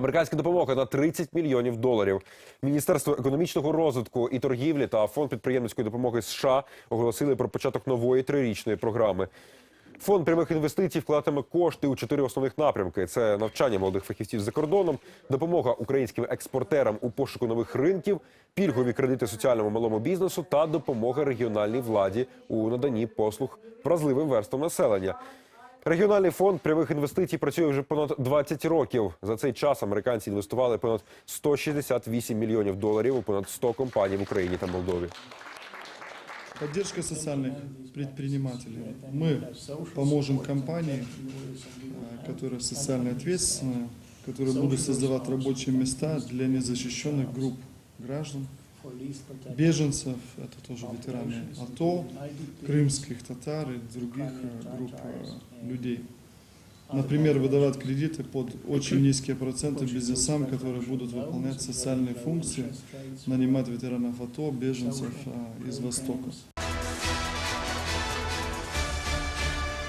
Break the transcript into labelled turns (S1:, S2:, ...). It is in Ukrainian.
S1: Американська допомога на 30 мільйонів доларів. Міністерство економічного розвитку і торгівлі та фонд підприємницької допомоги США оголосили про початок нової трирічної програми. Фонд прямих інвестицій вкладатиме кошти у чотири основних напрямки: це навчання молодих фахівців за кордоном, допомога українським експортерам у пошуку нових ринків, пільгові кредити соціальному малому бізнесу та допомога регіональній владі у наданні послуг вразливим верствам населення. Регіональний фонд прямих інвестицій працює вже понад 20 років. За цей час американці інвестували понад 168 мільйонів доларів у понад 100 компаній в Україні та Молдові.
S2: Поддержка социальных предпринимателей. Мы поможем компании, э, которая социально ответственная, которые будут создавать рабочие места для незащищенных групп граждан, Беженцев, это тоже ветераны АТО, крымских татар и других э, групп э, людей. Например, выдавать кредиты под очень низкие проценты бизнесам, которые будут выполнять социальные функции, нанимать ветеранов АТО, беженцев э, из Востока.